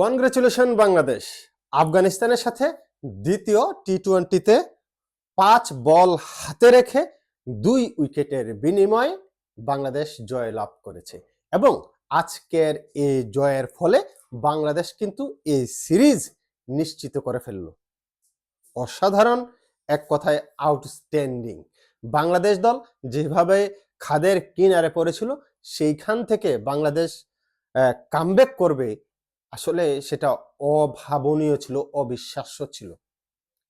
Congratulation Bangladesh আফগানিস্তানের সাথে দ্বিতীয় টি টোয়েন্টিতে পাঁচ বল হাতে রেখে দুই উইকেটের বিনিময়ে বাংলাদেশ জয় লাভ করেছে। এবং আজকের এই জয়ের ফলে বাংলাদেশ কিন্তু এই সিরিজ নিশ্চিত করে ফেলল। অসাধারণ, এক কথায় আউটস্ট্যান্ডিং বাংলাদেশ দল যেভাবে খাদের কিনারে পড়েছিল, সেইখান থেকে বাংলাদেশ কামব্যাক করবে আসলে সেটা অভাবনীয় ছিল, অবিশ্বাস্য ছিল।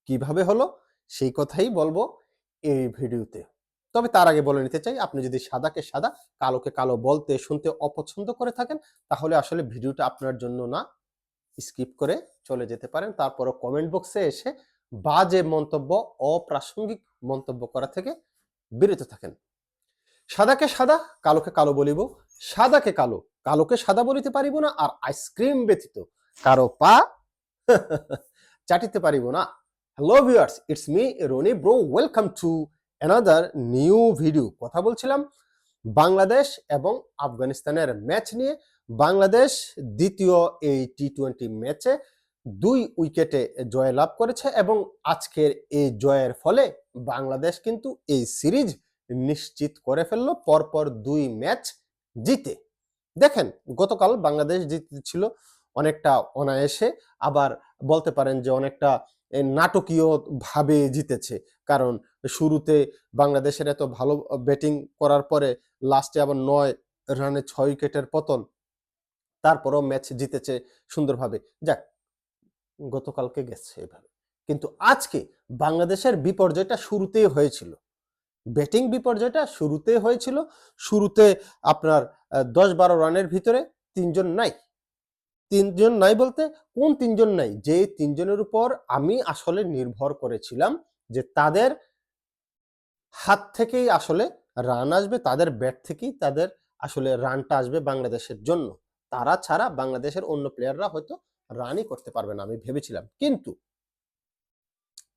কীভাবে হলো? সেই কথাই বলব এই ভিডিওতে। তবে তার আগে বলে নিতে চাই, আপনি যদি সাদাকে সাদা, কালোকে কালো বলতে, শুনতে অপছন্দ করে থাকেন, তাহলে আসলে ভিডিওটা আপনার জন্য না। স্কিপ করে চলে যেতে পারেন। তারপরও কমেন্ট বক্সে এসে বাজে মন্তব্য, অপ্রাসঙ্গিক মন্তব্য করা থেকে বিরত থাকেন। সাদাকে সাদা, কালোকে কালো বলিব, সাদাকে কালো কালোকে সাদা বলিতে পারিব না আর আইসক্রিম ব্যতীত কারও পা চাটিতে পারিব না। Hello viewers it's me Rony bro welcome to another new video কথা বলছিলাম বাংলাদেশ এবং আফগানিস্তানের ম্যাচ নিয়ে। বাংলাদেশ দ্বিতীয় এই টি টোয়েন্টি ম্যাচে দুই উইকেটে জয় লাভ করেছে এবং আজকের এই জয়ের ফলে বাংলাদেশ কিন্তু এই সিরিজ নিশ্চিত করে ফেলল। পরপর দুই ম্যাচ জিতে। দেখেন, গতকাল বাংলাদেশ জিতেছিল অনেকটা অনায়াসে। আবার বলতে পারেন যে অনেকটা নাটকীয় ভাবে জিতেছে। কারণ শুরুতে বাংলাদেশের এত ভালো ব্যাটিং করার পরে লাস্টে আবার নয় রানে ছয় উইকেটের পতন। তারপরও ম্যাচ জিতেছে সুন্দরভাবে। যাক, গতকালকে গেছে এভাবে। কিন্তু আজকে বাংলাদেশের বিপর্যয়টা শুরুতেই হয়েছিল। ব্যাটিং বিপর্যয়টা শুরুতে হয়েছিল। শুরুতে আপনার দশ বারো রানের ভিতরে তিনজন নাই। তিনজন নাই বলতে কোন তিনজন নাই? যে তিনজনের উপর আমি আসলে নির্ভর করেছিলাম যে তাদের হাত থেকেই আসলে রান আসবে, তাদের ব্যাট থেকেই তাদের আসলে রানটা আসবে বাংলাদেশের জন্য। তারা ছাড়া বাংলাদেশের অন্য প্লেয়াররা হয়তো রানই করতে পারবে না, আমি ভেবেছিলাম। কিন্তু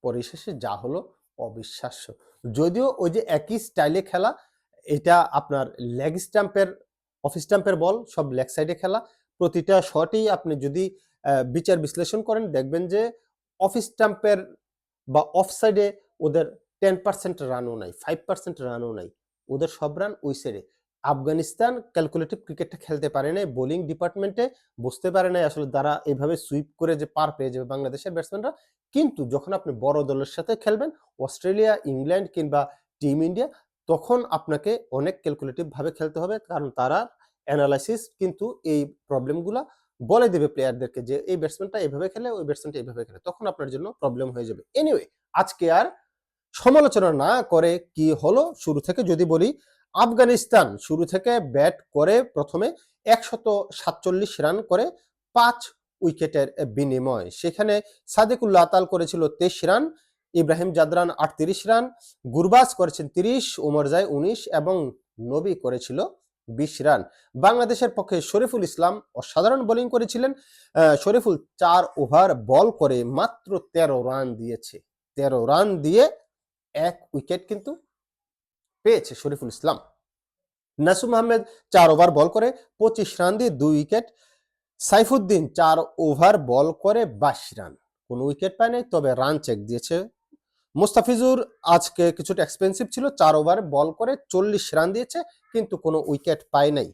পরিশেষে যা হলো অবিশ্বাস্য। যদিও ওই যে একই স্টাইলে খেলা, এটা আপনার লেগ স্ট্যাম্পের অফ স্ট্যাম্পের বল সব লেগ সাইডে খেলা। প্রতিটা শটই আপনি যদি বিচার বিশ্লেষণ করেন, দেখবেন যে অফ স্ট্যাম্পের বা অফ সাইডে ওদের টেন পার্সেন্ট রানও নাই ফাইভ পার্সেন্ট রানও নাই। ওদের সব রান ওই সাইডে আফগানিস্তান ক্যালকুলেটিভ ক্রিকেটটা খেলতে পারে নাই বোলিং ডিপার্টমেন্টে বসতে পারে নাই, আসলে তারা এইভাবে সুইপ করে যে পার পেয়ে যাবে বাংলাদেশের ব্যাটসম্যানরা কিন্তু যখন আপনি বড় দলের সাথে খেলবেন, অস্ট্রেলিয়া, ইংল্যান্ড কিংবা টিম ইন্ডিয়া তখন আপনাকে অনেক ক্যালকুলেটিভ ভাবে খেলতে হবে, কারণ তারা অ্যানালাইসিস কিন্তু এই প্রবলেমগুলা বলে দেবে প্লেয়ারদেরকে যে এই ব্যাটসম্যানটা এইভাবে খেলে, ওই ব্যাটসম্যানটা এইভাবে খেলে, তখন আপনার জন্য প্রবলেম হয়ে যাবে। এনিওয়ে আজকে আর সমালোচনা না করে কি হলো, শুরু থেকে যদি বলি আফগানিস্তান শুরু থেকে ব্যাট করে প্রথমে একশত সাতচল্লিশ রান করে পাঁচ উইকেটের বিনিময়। সেখানে সাদেকুল্লাহ আতাল করেছিল তেইশ রান, ইব্রাহিম জাদরান আটত্রিশ রান, গুরবাজ করেছেন তিরিশ জায় উনিশ এবং নবী করেছিল বিশ রান। বাংলাদেশের পক্ষে শরীফুল ইসলাম অসাধারণ বোলিং করেছিলেন। শরীফুল চার ওভার বল করে মাত্র তেরো রান দিয়েছে। তেরো রান দিয়ে এক উইকেট কিন্তু পেয়েছে শরীফুল ইসলাম। নাসুম আহমেদ চার ওভার বল করে, পঁচিশ রান দিয়ে দুই উইকেট। সাইফুদ্দিন চার ওভার বল করে, বাইশ রান। কোনো উইকেট পায় নাই, তবে রান চেক দিয়েছে। মুস্তাফিজুর আজকে কিছুটা এক্সপেন্সিভ ছিল, চার ওভার বল করে চল্লিশ রান দিয়েছে, কিন্তু কোনো উইকেট পায় নাই।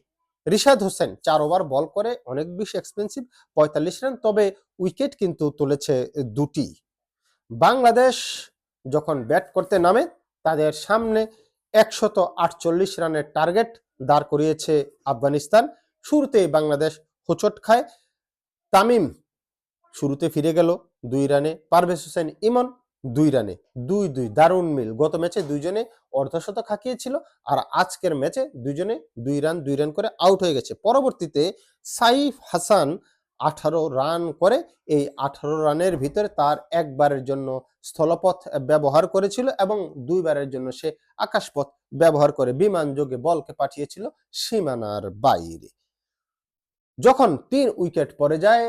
রিশাদ হোসেন চার ওভার বল করে, অনেক বেশি এক্সপেন্সিভ পঁয়তাল্লিশ রান, তবে উইকেট কিন্তু তুলেছে দুটি। বাংলাদেশ যখন ব্যাট করতে নামে, তাদের সামনে একশত আটচল্লিশ রানের টার্গেট দাঁড় করিয়েছে আফগানিস্তান। শুরুতেই বাংলাদেশ হোচট খায় তামিম শুরুতে ফিরে গেল দুই রানে, পারভেজ হোসেন ইমন দুই রানে, দুই দুই, দারুণ মিল। গত ম্যাচে দুইজনে অর্ধশতক হাঁকিয়েছিল আর আজকের ম্যাচে দুইজনে দুই রান দুই রান করে আউট হয়ে গেছে। পরবর্তীতে সাইফ হাসান আঠারো রান করে, এই আঠারো রানের ভিতরে তার একবারের জন্য স্থলপথ ব্যবহার করেছিল এবং দুইবারের জন্য সে আকাশপথ ব্যবহার করে বিমান যোগে বলকে পাঠিয়েছিল সীমানার বাইরে। যখন তিন উইকেট পরে যায়,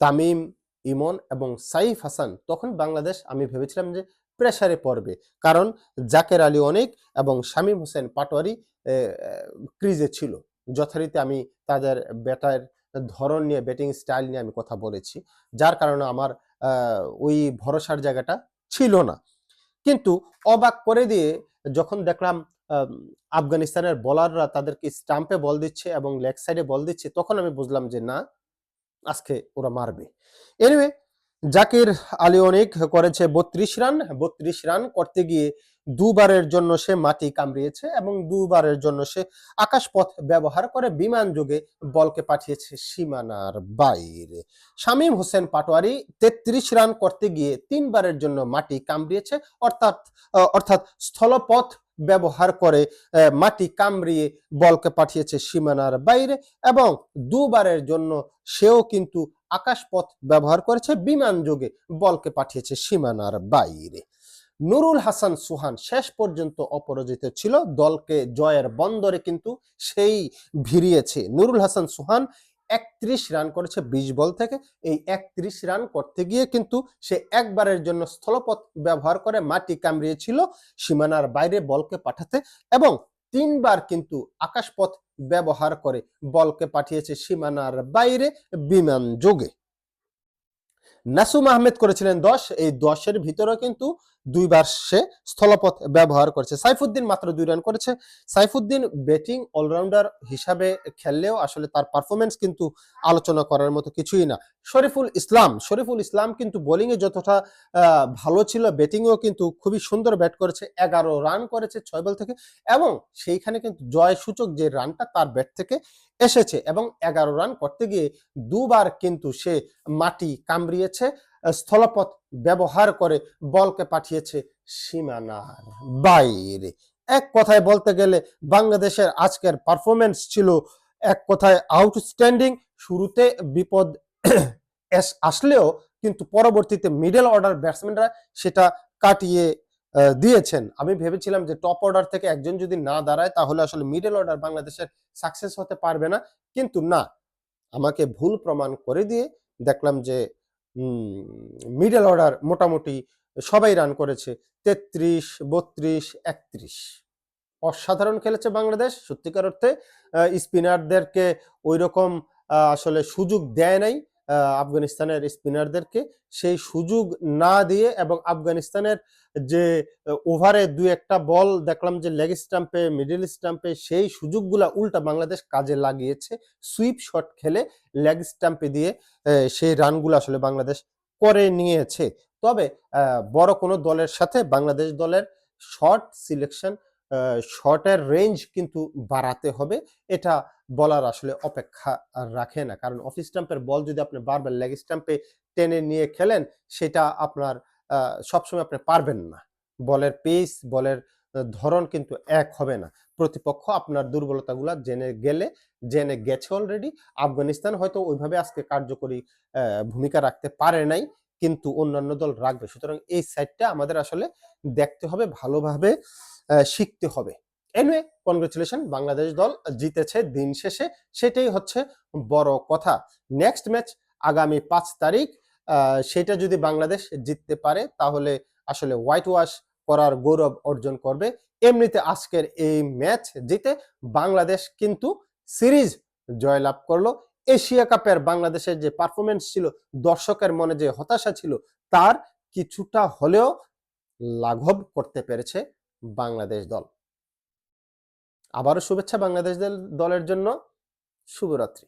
তামিম, ইমন এবং সাইফ হাসান, তখন বাংলাদেশ, আমি ভেবেছিলাম যে প্রেসারে পড়বে। কারণ জাকের আলী অনেক এবং শামীম হোসেন পাটোয়ারি ক্রিজে ছিল। যথারীতি আমি তাদের ব্যাটার ধরন নিয়ে ব্যাটিং স্টাইল নিয়ে আমি কথা বলেছি। যার কারণে আমার ওই ভরসার জায়গাটা ছিল না। কিন্তু অবাক করে দিয়ে যখন দেখলাম আফগানিস্তানের বলাররা তাদেরকে স্টাম্পে বল দিচ্ছে এবং লেগ সাইডে বল দিচ্ছে, তখন আমি বুঝলাম যে, না, আজকে ওরা মারবে। এনিওয়ে জাকির আলী অনেক করেছে বত্রিশ রান বত্রিশ রান করতে গিয়ে দুবারের জন্য সে মাটি কামড়িয়েছে এবং দুবারের জন্য সে আকাশপথ ব্যবহার করে বিমান যোগে বলকে পাঠিয়েছে সীমানার বাইরে। শামীম হোসেন পাটোয়ারি তেত্রিশ রান করতে গিয়ে তিনবারের জন্য মাটি কামড়িয়েছে, অর্থাৎ অর্থাৎ স্থলপথ ব্যবহার করে মাটি কামড়িয়ে বলকে পাঠিয়েছে সীমানার বাইরে এবং দুবারের জন্য সেও কিন্তু আকাশপথ ব্যবহার করেছে, বিমান যোগে বলকে পাঠিয়েছে সীমানার বাইরে। নুরুল হাসান সুহান শেষ পর্যন্ত অপরাজিত ছিল, দলকে জয়ের বন্দরে কিন্তু সেই ভিড়িয়েছে। নুরুল হাসান সুহান একত্রিশ রান করেছে বিশ বল থেকে। এই একত্রিশ রান করতে গিয়ে কিন্তু সে একবারের জন্য স্থলপথ ব্যবহার করে মাটি কামড়িয়েছিল সীমানার বাইরে বলকে পাঠাতে এবং তিনবার কিন্তু আকাশপথ ব্যবহার করে বলকে পাঠিয়েছে সীমানার বাইরে বিমান যোগে। নাসুম আহমেদ করেছিলেন দশ। এই দশের ভিতরে কিন্তু দুইবার সে স্থলপথ ব্যবহার করেছে। সাইফুদ্দিন মাত্র দুই রান করেছে। সাইফুদ্দিন ব্যাটিং অলরাউন্ডার হিসাবে খেললেও আসলে তার পারফরমেন্স কিন্তু আলোচনা করার মতো কিছুই না। শরীফুল ইসলাম শরীফুল ইসলাম কিন্তু বোলিং এ যতটা ভালো ছিল ব্যাটিংও কিন্তু খুবই সুন্দর ব্যাট করেছে। এগারো রান করেছে ছয় বল থেকে এবং সেইখানে কিন্তু জয় সূচক যে রানটা তার ব্যাট থেকে এসেছে এবং এগারো রান করতে গিয়ে দুবার কিন্তু সে মাটি কামড়িয়েছে। স্থলপথ ব্যবহার করে বলকে পাঠিয়েছে সীমানার বাইরে। এক কথায় বলতে গেলে বাংলাদেশের আজকের পারফরমেন্স ছিল এক কথায় আউটস্ট্যান্ডিং শুরুতে বিপদ আসলেও কিন্তু পরবর্তীতে মিডল অর্ডার ব্যাটসম্যানরা সেটা কাটিয়ে দিয়েছেন। আমি ভেবেছিলাম যে টপ অর্ডার থেকে একজন যদি না দাঁড়ায় তাহলে আসলে মিডল অর্ডার বাংলাদেশের সাকসেস হতে পারবে না। কিন্তু না, আমাকে ভুল প্রমাণ করে দিয়ে দেখলাম যে মিডল অর্ডার মোটামুটি সবাই রান করেছে, তেত্রিশ, বত্রিশ, একত্রিশ। অসাধারণ খেলেছে বাংলাদেশ, সত্যিকার অর্থে স্পিনারদেরকে ওই রকম আসলে সুযোগ দেয় নাই। আফগানিস্তানের স্পিনারদেরকে সেই সুযোগ না দিয়ে এবং আফগানিস্তানের যে ওভারে দুই একটা বল দেখলাম যে লেগ স্টাম্পে, মিডিল স্টাম্পে সেই সুযোগগুলা উল্টা বাংলাদেশ কাজে লাগিয়েছে। সুইপ শট খেলে লেগ স্টাম্পে দিয়ে সেই রানগুলো আসলে বাংলাদেশ করে নিয়েছে। তবে বড় কোনো দলের সাথে বাংলাদেশ দলের শর্ট সিলেকশন শর্টের রেঞ্জ কিন্তু বাড়াতে হবে। এটা বলার আসলে অপেক্ষা রাখে না। কারণ অফ স্টাম্পের বল যদি আপনি বারবার লেগ স্টাম্পে টেনে নিয়ে খেলেন, সেটা আপনার সবসময় আপনি পারবেন না। বলের পেস বলের ধরন কিন্তু এক হবে না। প্রতিপক্ষ আপনার দুর্বলতাগুলো জেনে গেলে, জেনে গেছে অলরেডি আফগানিস্তান হয়তো ওইভাবে আজকে কার্যকরী ভূমিকা রাখতে পারে নাই। কিন্তু অন্যান্য দল রাখবে। সুতরাং এই সাইডটা আমাদের আসলে দেখতে হবে, ভালোভাবে শিখতে হবে। এনিওয়ে কনগ্রেচুলেশন বাংলাদেশ দল জিতেছে দিন শেষে, সেটাই হচ্ছে বড় কথা। নেক্সট ম্যাচ আগামী পাঁচ তারিখ সেটা যদি বাংলাদেশ জিততে পারে, তাহলে আসলে হোয়াইট ওয়াশ করার গৌরব অর্জন করবে। এমনিতে আজকের এই ম্যাচ জিতে বাংলাদেশ কিন্তু সিরিজ জয়লাভ করল। এশিয়া কাপের বাংলাদেশের যে পারফরমেন্স ছিল, দর্শকের মনে যে হতাশা ছিল, তার কিছুটা হলেও লাঘব করতে পেরেছে বাংলাদেশ দল। আবারও শুভেচ্ছা বাংলাদেশ দল- দলের জন্য। শুভরাত্রি।